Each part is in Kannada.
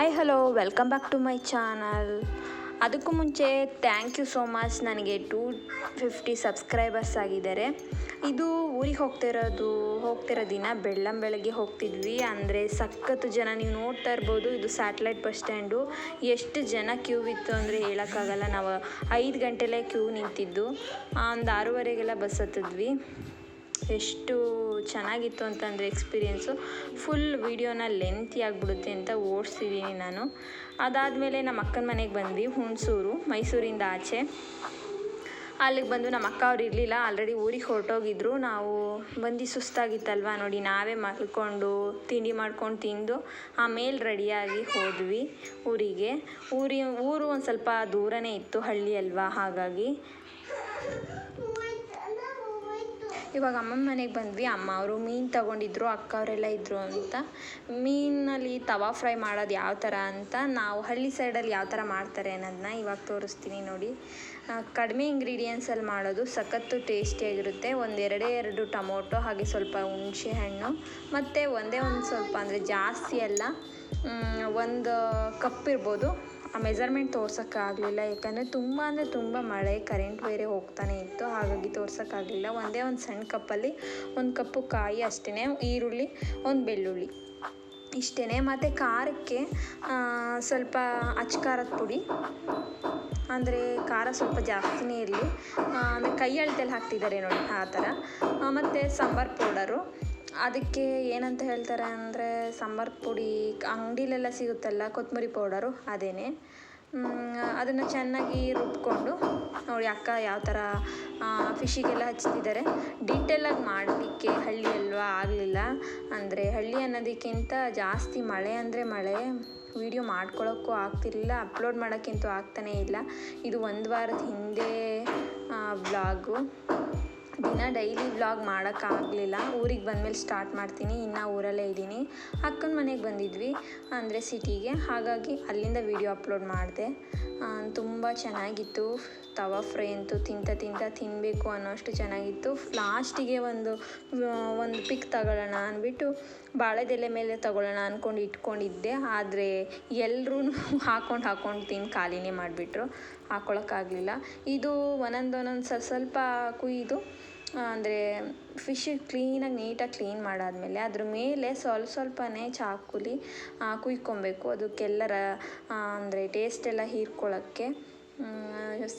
Hi hello welcome back to my channel ಅದಕ್ಕೂ ಮುಂಚೆ ಥ್ಯಾಂಕ್ ಯು ಸೋ ಮಚ್ ನನಗೆ ಟೂ ಫಿಫ್ಟಿ ಸಬ್ಸ್ಕ್ರೈಬರ್ಸ್ ಆಗಿದ್ದಾರೆ. ಇದು ಊರಿಗೆ ಹೋಗ್ತಿರೋದು ಹೋಗ್ತಿರೋ ದಿನ ಬೆಳ್ಳಂ ಬೆಳಗ್ಗೆ ಹೋಗ್ತಿದ್ವಿ. ಅಂದರೆ ಸಖತ್ತು ಜನ, ನೀವು ನೋಡ್ತಾ ಇರ್ಬೋದು, ಇದು ಸ್ಯಾಟಲೈಟ್ ಬಸ್ ಸ್ಟ್ಯಾಂಡು ಎಷ್ಟು ಜನ ಕ್ಯೂ ಇತ್ತು ಅಂದರೆ ಹೇಳೋಕ್ಕಾಗಲ್ಲ. ನಾವು ಐದು ಗಂಟೆಲೇ ಕ್ಯೂ ನಿಂತಿದ್ದು. ಒಂದು ಆರೂವರೆಗೆಲ್ಲ ಬಸ್ ಹತ್ತಿದ್ವಿ. ಎಷ್ಟು ಚೆನ್ನಾಗಿತ್ತು ಅಂತಂದರೆ ಎಕ್ಸ್ಪೀರಿಯೆನ್ಸು. ಫುಲ್ ವೀಡಿಯೋನ ಲೆಂತಿ ಆಗಿಬಿಡುತ್ತೆ ಅಂತ ಓಡಿಸಿದ್ದೀನಿ ನಾನು. ಅದಾದಮೇಲೆ ನಮ್ಮ ಅಕ್ಕನ ಮನೆಗೆ ಬಂದ್ವಿ, ಹುಣಸೂರು, ಮೈಸೂರಿಂದ ಆಚೆ. ಅಲ್ಲಿಗೆ ಬಂದು ನಮ್ಮ ಅಕ್ಕ ಅವ್ರು ಇರಲಿಲ್ಲ, ಆಲ್ರೆಡಿ ಊರಿಗೆ ಹೊರಟೋಗಿದ್ರು. ನಾವು ಬಂದು ಸುಸ್ತಾಗಿತ್ತಲ್ವ ನೋಡಿ, ನಾವೇ ಮಲ್ಕೊಂಡು ತಿಂಡಿ ಮಾಡ್ಕೊಂಡು ತಿಂದು ಆಮೇಲೆ ರೆಡಿಯಾಗಿ ಹೋದ್ವಿ ಊರಿಗೆ. ಊರಿ, ಊರು ಒಂದು ಸ್ವಲ್ಪ ದೂರನೇ ಇತ್ತು ಹಳ್ಳಿ ಅಲ್ವಾ ಹಾಗಾಗಿ. ಇವಾಗ ಅಮ್ಮನ ಮನೆಗೆ ಬಂದ್ವಿ. ಅಮ್ಮ ಅವರು ಮೀನು ತಗೊಂಡಿದ್ರು, ಅಕ್ಕ ಅವರೆಲ್ಲ ಇದ್ದರು ಅಂತ. ಮೀನಲ್ಲಿ ತವಾ ಫ್ರೈ ಮಾಡೋದು ಯಾವ ಥರ ಅಂತ ನಾವು ಹಳ್ಳಿ ಸೈಡಲ್ಲಿ ಯಾವ ಥರ ಮಾಡ್ತಾರೆ ಅನ್ನೋದನ್ನ ಇವಾಗ ತೋರಿಸ್ತೀನಿ ನೋಡಿ. ಕಡಿಮೆ ಇಂಗ್ರೀಡಿಯೆಂಟ್ಸಲ್ಲಿ ಮಾಡೋದು ಸಖತ್ತು ಟೇಸ್ಟಿಯಾಗಿರುತ್ತೆ ಒಂದೆರಡೇ ಎರಡೇ ಎರಡು ಟೊಮೊಟೊ, ಹಾಗೆ ಸ್ವಲ್ಪ ಹುಣಸೆ ಹಣ್ಣು, ಮತ್ತು ಒಂದೇ ಒಂದು ಸ್ವಲ್ಪ ಅಂದರೆ ಜಾಸ್ತಿ ಅಲ್ಲ ಒಂದು ಕಪ್ ಇರ್ಬೋದು. ಆ ಮೆಜರ್ಮೆಂಟ್ ತೋರ್ಸೋಕ್ಕಾಗಲಿಲ್ಲ. ಯಾಕಂದರೆ ತುಂಬ ಅಂದರೆ ತುಂಬ ಮಳೆ ಕರೆಂಟ್ ಬೇರೆ ಹೋಗ್ತಾನೆ ಇತ್ತು. ಹಾಗಾಗಿ ತೋರ್ಸೋಕ್ಕಾಗಲಿಲ್ಲ. ಒಂದೇ ಒಂದು ಸಣ್ಣ ಕಪ್ಪಲ್ಲಿ ಒಂದು ಕಪ್ಪು ಕಾಯಿ ಅಷ್ಟೇ ಈರುಳ್ಳಿ, ಒಂದು ಬೆಳ್ಳುಳ್ಳಿ. ಇಷ್ಟೇ ಮತ್ತು ಖಾರಕ್ಕೆ ಸ್ವಲ್ಪ ಅಚ್ಚ ಖಾರದ ಪುಡಿ. ಅಂದರೆ ಖಾರ ಸ್ವಲ್ಪ ಜಾಸ್ತಿನೇ ಇರಲಿ. ಅಂದರೆ ಕೈ ಅಳತೆಯಲ್ಲಿ ಹಾಕ್ತಿದ್ದಾರೆ ನೋಡಿ, ಆ ಥರ. ಮತ್ತು ಸಾಂಬಾರು ಪೌಡರು. ಅದಕ್ಕೆ ಏನಂತ ಹೇಳ್ತಾರೆ ಅಂದರೆ ಸಾಂಬಾರು ಪುಡಿ, ಅಂಗಡಿಲೆಲ್ಲ ಸಿಗುತ್ತಲ್ಲ ಕೊತ್ತಂಬರಿ ಪೌಡರು, ಅದೇನೆ. ಅದನ್ನು ಚೆನ್ನಾಗಿ ರುಬ್ಕೊಂಡು, ನೋಡಿ ಅಕ್ಕ ಯಾವ ಥರ ಫಿಶಿಗೆಲ್ಲ ಹಚ್ತಿದ್ದಾರೆ. ಡೀಟೇಲಾಗಿ ಮಾಡಲಿಕ್ಕೆ ಹಳ್ಳಿ ಅಲ್ವಾ ಆಗಲಿಲ್ಲ. ಅಂದರೆ ಹಳ್ಳಿ ಅನ್ನೋದಕ್ಕಿಂತ ಜಾಸ್ತಿ ಮಳೆ ಅಂದರೆ ಮಳೆ. ವಿಡಿಯೋ ಮಾಡ್ಕೊಳ್ಳೋಕ್ಕೂ ಆಗ್ತಿರಲಿಲ್ಲ ಅಪ್ಲೋಡ್ ಮಾಡೋಕ್ಕಿಂತೂ ಆಗ್ತಾನೇ ಇಲ್ಲ. ಇದು ಒಂದು ವಾರದ ಹಿಂದೆ ವ್ಲಾಗು ದಿನ ಡೈಲಿ ವ್ಲಾಗ್ ಮಾಡೋಕ್ಕಾಗಲಿಲ್ಲ. ಊರಿಗೆ ಬಂದಮೇಲೆ ಸ್ಟಾರ್ಟ್ ಮಾಡ್ತೀನಿ. ಇನ್ನು ಊರಲ್ಲೇ ಇದ್ದೀನಿ. ಅಕ್ಕನ ಮನೆಗೆ ಬಂದಿದ್ವಿ ಅಂದರೆ ಸಿಟಿಗೆ. ಹಾಗಾಗಿ ಅಲ್ಲಿಂದ ವಿಡಿಯೋ ಅಪ್ಲೋಡ್ ಮಾಡಿದೆ. ತುಂಬ ಚೆನ್ನಾಗಿತ್ತು. ತವಾ ಫ್ರೈ ಅಂತೂ ತಿಂತ ತಿಂತ ತಿನ್ನಬೇಕು ಅನ್ನೋಷ್ಟು ಚೆನ್ನಾಗಿತ್ತು. ಲಾಸ್ಟಿಗೆ ಒಂದು ಒಂದು ಪಿಕ್ ತಗೊಳ್ಳೋಣ ಅಂದ್ಬಿಟ್ಟು ಬಾಳೆದೆಲೆ ಮೇಲೆ ತಗೊಳ್ಳೋಣ ಅಂದ್ಕೊಂಡು ಇಟ್ಕೊಂಡಿದ್ದೆ. ಆದರೆ ಎಲ್ಲರೂ ಹಾಕ್ಕೊಂಡು ಹಾಕ್ಕೊಂಡು ತಿಂದು ಖಾಲಿನೇ ಮಾಡಿಬಿಟ್ರು. ಹಾಕ್ಕೊಳಕ್ಕಾಗಲಿಲ್ಲ ಇದು ಒಂದೊಂದು ಒಂದೊಂದು ಸ್ವಲ್ಪ ಕುಯ್ದು ಅಂದರೆ ಫಿಶ್ ಕ್ಲೀನಾಗಿ ನೀಟಾಗಿ ಕ್ಲೀನ್ ಮಾಡಾದಮೇಲೆ ಅದ್ರ ಮೇಲೆ ಸ್ವಲ್ಪ ಸ್ವಲ್ಪನೇ ಚಾಕುಲಿ ಕುಯ್ಕೊಬೇಕು. ಅದಕ್ಕೆಲ್ಲರ ಅಂದರೆ ಟೇಸ್ಟೆಲ್ಲ ಹೀರ್ಕೊಳ್ಳೋಕ್ಕೆ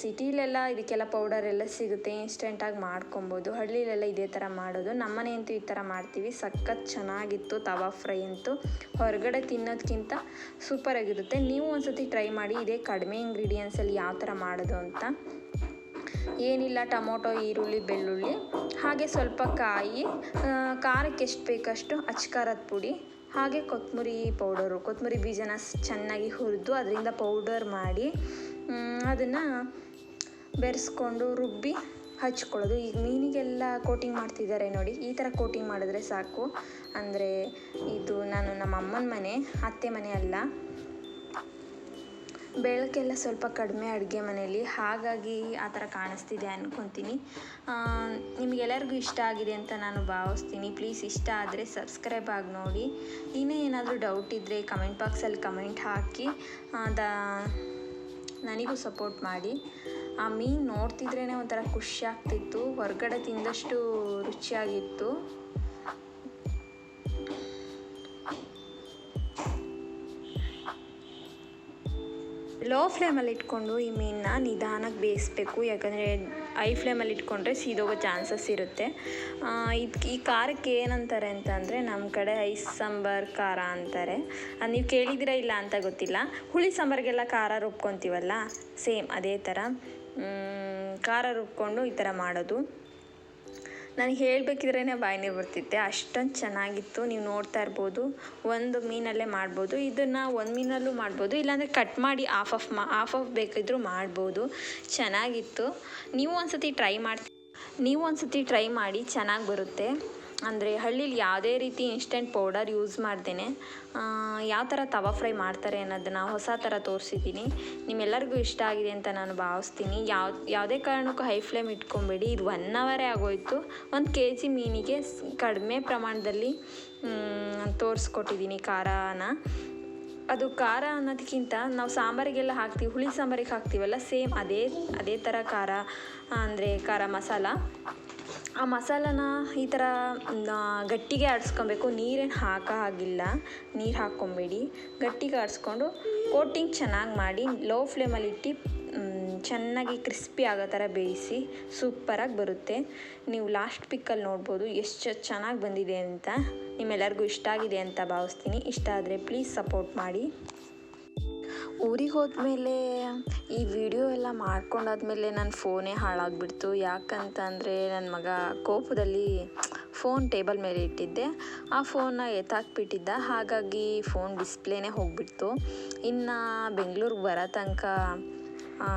ಸಿಟಿಲೆಲ್ಲ ಇದಕ್ಕೆಲ್ಲ ಪೌಡರ್ ಎಲ್ಲ ಸಿಗುತ್ತೆ ಇನ್ಸ್ಟೆಂಟಾಗಿ ಮಾಡ್ಕೊಬೋದು. ಹಳ್ಳಿಲೆಲ್ಲ ಇದೇ ಥರ ಮಾಡೋದು. ನಮ್ಮನೆ ಅಂತೂ ಈ ಥರ ಮಾಡ್ತೀವಿ. ಸಖತ್ ಚೆನ್ನಾಗಿತ್ತು ತವಾ ಫ್ರೈ ಅಂತೂ. ಹೊರಗಡೆ ತಿನ್ನೋದಕ್ಕಿಂತ ಸೂಪರಾಗಿರುತ್ತೆ ನೀವು ಒಂದ್ಸತಿ ಟ್ರೈ ಮಾಡಿ, ಇದೇ ಕಡಿಮೆ ಇಂಗ್ರೀಡಿಯೆಂಟ್ಸಲ್ಲಿ ಯಾವ ಥರ ಮಾಡೋದು ಅಂತ. ಏನಿಲ್ಲ, ಟೊಮೊಟೊ, ಈರುಳ್ಳಿ, ಬೆಳ್ಳುಳ್ಳಿ, ಹಾಗೆ ಸ್ವಲ್ಪ ಕಾಯಿ ಖಾರಕ್ಕೆ ಎಷ್ಟು ಬೇಕಷ್ಟು ಅಚ್ಚ ಖಾರದ ಪುಡಿ, ಹಾಗೆ ಕೊತ್ತಂಬರಿ ಪೌಡರು. ಕೊತ್ತಂಬರಿ ಬೀಜನ ಚೆನ್ನಾಗಿ ಹುರಿದು ಅದರಿಂದ ಪೌಡರ್ ಮಾಡಿ ಅದನ್ನು ಬೆರೆಸ್ಕೊಂಡು ರುಬ್ಬಿ ಹಚ್ಕೊಳ್ಳೋದು. ಈಗ ಮೀನಿಗೆಲ್ಲ ಕೋಟಿಂಗ್ ಮಾಡ್ತಿದ್ದಾರೆ ನೋಡಿ. ಈ ಥರ ಕೋಟಿಂಗ್ ಮಾಡಿದ್ರೆ ಸಾಕು. ಅಂದರೆ ಇದು ನಾನು ನಮ್ಮ ಅಮ್ಮನ ಮನೆ, ಅತ್ತೆ ಮನೆ ಅಲ್ಲ. ಬೆಳಕೆಲ್ಲ ಸ್ವಲ್ಪ ಕಡಿಮೆ ಅಡುಗೆ ಮನೆಯಲ್ಲಿ. ಹಾಗಾಗಿ ಆ ಥರ ಕಾಣಿಸ್ತಿದೆ ಅಂದ್ಕೊತೀನಿ ನಿಮಗೆಲ್ಲರಿಗೂ ಇಷ್ಟ ಆಗಿದೆ ಅಂತ ನಾನು ಭಾವಿಸ್ತೀನಿ. ಪ್ಲೀಸ್ ಇಷ್ಟ ಆದರೆ ಸಬ್ಸ್ಕ್ರೈಬ್ ಆಗಿ ನೋಡಿ. ಇನ್ನೂ ಏನಾದರೂ ಡೌಟ್ ಇದ್ದರೆ ಕಮೆಂಟ್ ಬಾಕ್ಸಲ್ಲಿ ಕಮೆಂಟ್ ಹಾಕಿ. ದ, ನನಗೂ ಸಪೋರ್ಟ್ ಮಾಡಿ. ಆ ಮೀನು ನೋಡ್ತಿದ್ರೇ ಒಂಥರ ಖುಷಿ ಆಗ್ತಿತ್ತು. ಹೊರಗಡೆ ತಿಂದಷ್ಟು ರುಚಿಯಾಗಿತ್ತು. ಲೋ ಫ್ಲೇಮಲ್ಲಿ ಇಟ್ಕೊಂಡು ಈ ಮೀನನ್ನ ನಿಧಾನಕ್ಕೆ ಬೇಯಿಸ್ಬೇಕು. ಯಾಕಂದರೆ ಐ ಫ್ಲೇಮಲ್ಲಿ ಇಟ್ಕೊಂಡ್ರೆ ಸೀದೋಗೋ ಚಾನ್ಸಸ್ ಇರುತ್ತೆ. ಇದು ಈ ಖಾರಕ್ಕೆ ಏನಂತಾರೆ ಅಂತಂದರೆ ನಮ್ಮ ಕಡೆ ಐ ಸಾಂಬಾರ್ ಖಾರ ಅಂತಾರೆ. ಅದು ನೀವು ಕೇಳಿದಿರ ಇಲ್ಲ ಅಂತ ಗೊತ್ತಿಲ್ಲ. ಹುಳಿ ಸಾಂಬಾರಿಗೆಲ್ಲ ಖಾರ ರುಬ್ಕೊತೀವಲ್ಲ? ಸೇಮ್ ಅದೇ ಥರ ಖಾರ ರುಬ್ಕೊಂಡು ಈ ಥರ ಮಾಡೋದು. ನನಗೆ ಹೇಳಬೇಕಿದ್ರೇ ಬಾಯಿನೇ ಬರ್ತಿತ್ತೆ ಅಷ್ಟೊಂದು ಚೆನ್ನಾಗಿತ್ತು. ನೀವು ನೋಡ್ತಾ ಇರ್ಬೋದು. ಒಂದು ಮೀನಲ್ಲೇ ಮಾಡ್ಬೋದು. ಇದನ್ನು ಒಂದು ಮೀನಲ್ಲೂ ಮಾಡ್ಬೋದು. ಇಲ್ಲಾಂದರೆ ಕಟ್ ಮಾಡಿ ಆಫ್ ಆಫ್ ಮಾ ಆಫ್ ಆಫ್ ಬೇಕಿದ್ರೂ ಮಾಡ್ಬೋದು. ಚೆನ್ನಾಗಿತ್ತು. ನೀವು ಒಂದು ಸತಿ ಟ್ರೈ ಮಾಡಿ ನೀವು ಒಂದು ಸತಿ ಟ್ರೈ ಮಾಡಿ ಚೆನ್ನಾಗಿ ಬರುತ್ತೆ. ಅಂದರೆ ಹಳ್ಳೀಲಿ ಯಾವುದೇ ರೀತಿ ಇನ್ಸ್ಟೆಂಟ್ ಪೌಡರ್ ಯೂಸ್ ಮಾಡ್ದೇನೆ ಯಾವ ಥರ ತವಾ ಫ್ರೈ ಮಾಡ್ತಾರೆ ಅನ್ನೋದನ್ನು ಹೊಸ ಥರ ತೋರಿಸಿದ್ದೀನಿ. ನಿಮ್ಮೆಲ್ಲರಿಗೂ ಇಷ್ಟ ಆಗಿದೆ ಅಂತ ನಾನು ಭಾವಿಸ್ತೀನಿ. ಯಾವ, ಯಾವುದೇ ಕಾರಣಕ್ಕೂ ಹೈ ಫ್ಲೇಮ್ ಇಟ್ಕೊಬೇಡಿ, ಇದು ಒನ್ ಅವರೇ ಆಗೋಯ್ತು. ಒಂದು ಕೆ ಜಿ ಮೀನಿಗೆ ಕಡಿಮೆ ಪ್ರಮಾಣದಲ್ಲಿ ತೋರಿಸ್ಕೊಟ್ಟಿದ್ದೀನಿ ಖಾರನ. ಅದು ಖಾರ ಅನ್ನೋದಕ್ಕಿಂತ ನಾವು ಸಾಂಬಾರಿಗೆಲ್ಲ ಹಾಕ್ತೀವಿ, ಹುಳಿ ಸಾಂಬಾರಿಗೆ ಹಾಕ್ತೀವಲ್ಲ, ಸೇಮ್ ಅದೇ ಅದೇ ಥರ ಖಾರ ಅಂದರೆ ಖಾರ ಮಸಾಲ. ಆ ಮಸಾಲನ ಈ ಥರ ಗಟ್ಟಿಗೆ ಆಡಿಸ್ಕೊಬೇಕು. ನೀರೇನು ಹಾಕೋ ಹಾಗಿಲ್ಲ ನೀರು ಹಾಕ್ಕೊಂಬೇಡಿ. ಗಟ್ಟಿಗೆ ಆಡಿಸ್ಕೊಂಡು ಕೋಟಿಂಗ್ ಚೆನ್ನಾಗಿ ಮಾಡಿ, ಲೋ ಫ್ಲೇಮಲ್ಲಿ ಇಟ್ಟು ಚೆನ್ನಾಗಿ ಕ್ರಿಸ್ಪಿ ಆಗೋ ಥರ ಬೇಯಿಸಿ ಸೂಪರಾಗಿ ಬರುತ್ತೆ. ನೀವು ಲಾಸ್ಟ್ ಪಿಕ್ಕಲ್ಲಿ ನೋಡ್ಬೋದು ಎಷ್ಟು ಚೆನ್ನಾಗಿ ಬಂದಿದೆ ಅಂತ. ನಿಮ್ಮೆಲ್ಲರಿಗೂ ಇಷ್ಟ ಆಗಿದೆ ಅಂತ ಭಾವಿಸ್ತೀನಿ. ಇಷ್ಟ ಆದರೆ ಪ್ಲೀಸ್ ಸಪೋರ್ಟ್ ಮಾಡಿ. ಊರಿಗೆ ಹೋದ್ಮೇಲೆ ಈ ವಿಡಿಯೋ ಎಲ್ಲ ಮಾಡ್ಕೊಂಡಾದ್ಮೇಲೆ ನನ್ನ ಫೋನೇ ಹಾಳಾಗ್ಬಿಡ್ತು. ಯಾಕಂತಂದರೆ ನನ್ನ ಮಗ ಕೋಪದಲ್ಲಿ ಫೋನ್ ಟೇಬಲ್ ಮೇಲೆ ಇಟ್ಟಿದ್ದೆ. ಆ ಫೋನ್ನ ಎತ್ತಾಕ್ಬಿಟ್ಟಿದ್ದ. ಹಾಗಾಗಿ ಫೋನ್ ಡಿಸ್ಪ್ಲೇನೇ ಹೋಗ್ಬಿಡ್ತು. ಇನ್ನು ಬೆಂಗಳೂರಿಗೆ ಬರೋ ತನಕ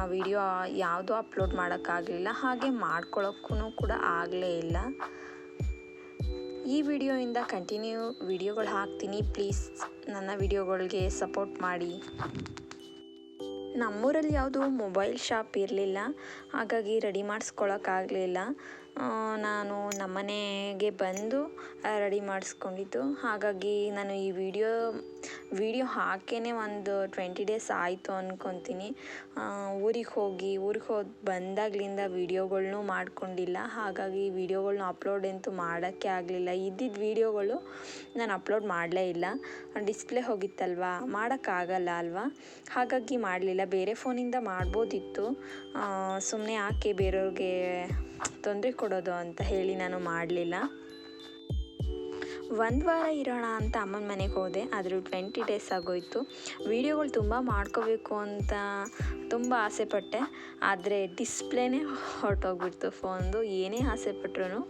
ವಿಡಿಯೋ ಯಾವುದೂ ಅಪ್ಲೋಡ್ ಮಾಡೋಕ್ಕಾಗಲಿಲ್ಲ. ಹಾಗೆ ಮಾಡ್ಕೊಳ್ಳೋಕ್ಕೂ ಕೂಡ ಆಗಲೇ ಇಲ್ಲ. ಈ ವಿಡಿಯೋಯಿಂದ ಕಂಟಿನ್ಯೂ ವಿಡಿಯೋಗಳು ಹಾಕ್ತೀನಿ. ಪ್ಲೀಸ್ ನನ್ನ ವಿಡಿಯೋಗಳಿಗೆ ಸಪೋರ್ಟ್ ಮಾಡಿ. ನಮ್ಮೂರಲ್ಲಿ ಯಾವುದು ಮೊಬೈಲ್ ಶಾಪ್ ಇರಲಿಲ್ಲ. ಹಾಗಾಗಿ ರೆಡಿ ಮಾಡಿಸ್ಕೊಳಕ್ಕಾಗಲಿಲ್ಲ. ನಾನು ನಮ್ಮನೆಗೆ ಬಂದು ರೆಡಿ ಮಾಡಿಸ್ಕೊಂಡಿದ್ದು. ಹಾಗಾಗಿ ನಾನು ಈ ವಿಡಿಯೋ ವಿಡಿಯೋ ಹಾಕೇ ಒಂದು ಟ್ವೆಂಟಿ ಡೇಸ್ ಆಯಿತು ಅಂದ್ಕೊತೀನಿ ಊರಿಗೆ ಹೋಗಿ ಊರಿಗೆ ಹೋಗಿ ಬಂದಾಗಲಿಂದ ವೀಡಿಯೋಗಳ್ನೂ ಮಾಡ್ಕೊಂಡಿಲ್ಲ. ಹಾಗಾಗಿ ವೀಡಿಯೋಗಳ್ನ ಅಪ್ಲೋಡ್ ಅಂತೂ ಮಾಡೋಕ್ಕೆ ಆಗಲಿಲ್ಲ. ಇದ್ದಿದ್ದ ವೀಡಿಯೋಗಳು ನಾನು ಅಪ್ಲೋಡ್ ಮಾಡಲೇ ಇಲ್ಲ. ಡಿಸ್ಪ್ಲೇ ಹೋಗಿತ್ತಲ್ವಾ? ಮಾಡೋಕ್ಕಾಗಲ್ಲ ಅಲ್ವಾ? ಹಾಗಾಗಿ ಮಾಡಲಿಲ್ಲ. ಬೇರೆ ಫೋನಿಂದ ಮಾಡ್ಬೋದಿತ್ತು. ಸುಮ್ಮನೆ ಯಾಕೆ ಬೇರೆಯವ್ರಿಗೆ ತೊಂದರೆ ಕೊಡೋದು ಅಂತ ಹೇಳಿ ನಾನು ಮಾಡಲಿಲ್ಲ. ಒಂದು ವಾರ ಇರೋಣ ಅಂತ ಅಮ್ಮನ ಮನೆಗೆ ಹೋದೆ, ಆದರೂ ಟ್ವೆಂಟಿ ಡೇಸ್ ಆಗೋಯಿತು. ವೀಡಿಯೋಗಳು ತುಂಬ ಮಾಡ್ಕೋಬೇಕು ಅಂತ ತುಂಬ ಆಸೆ ಪಟ್ಟೆ, ಆದರೆ ಡಿಸ್ಪ್ಲೇನೇ ಹೊರಟೋಗ್ಬಿಡ್ತು ಫೋನ್ದು ಏನೇ ಆಸೆ ಪಟ್ರೂ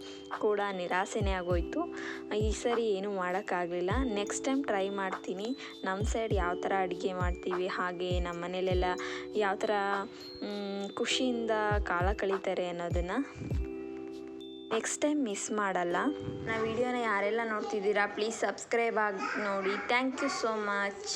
ಕೂಡ ನಿರಾಸೆನೇ ಆಗೋಯಿತು. ಈ ಸರಿ ಏನೂ ಮಾಡೋಕ್ಕಾಗಲಿಲ್ಲ. ನೆಕ್ಸ್ಟ್ ಟೈಮ್ ಟ್ರೈ ಮಾಡ್ತೀನಿ. ನಮ್ಮ ಸೈಡ್ ಯಾವ ಥರ ಅಡುಗೆ ಮಾಡ್ತೀವಿ, ಹಾಗೆ ನಮ್ಮ ಮನೇಲೆಲ್ಲ ಯಾವ ಥರ ಖುಷಿಯಿಂದ ಕಾಲ ಕಳೀತಾರೆ ಅನ್ನೋದನ್ನು ನೆಕ್ಸ್ಟ್ ಟೈಮ್ ಮಿಸ್ ಮಾಡಲ್ಲ. ನಾ ವಿಡಿಯೋನ ಯಾರೆಲ್ಲ ನೋಡ್ತಿದ್ದೀರಾ ಪ್ಲೀಸ್ ಸಬ್ಸ್ಕ್ರೈಬ್ ಆಗಿ ನೋಡಿ. Thank you so much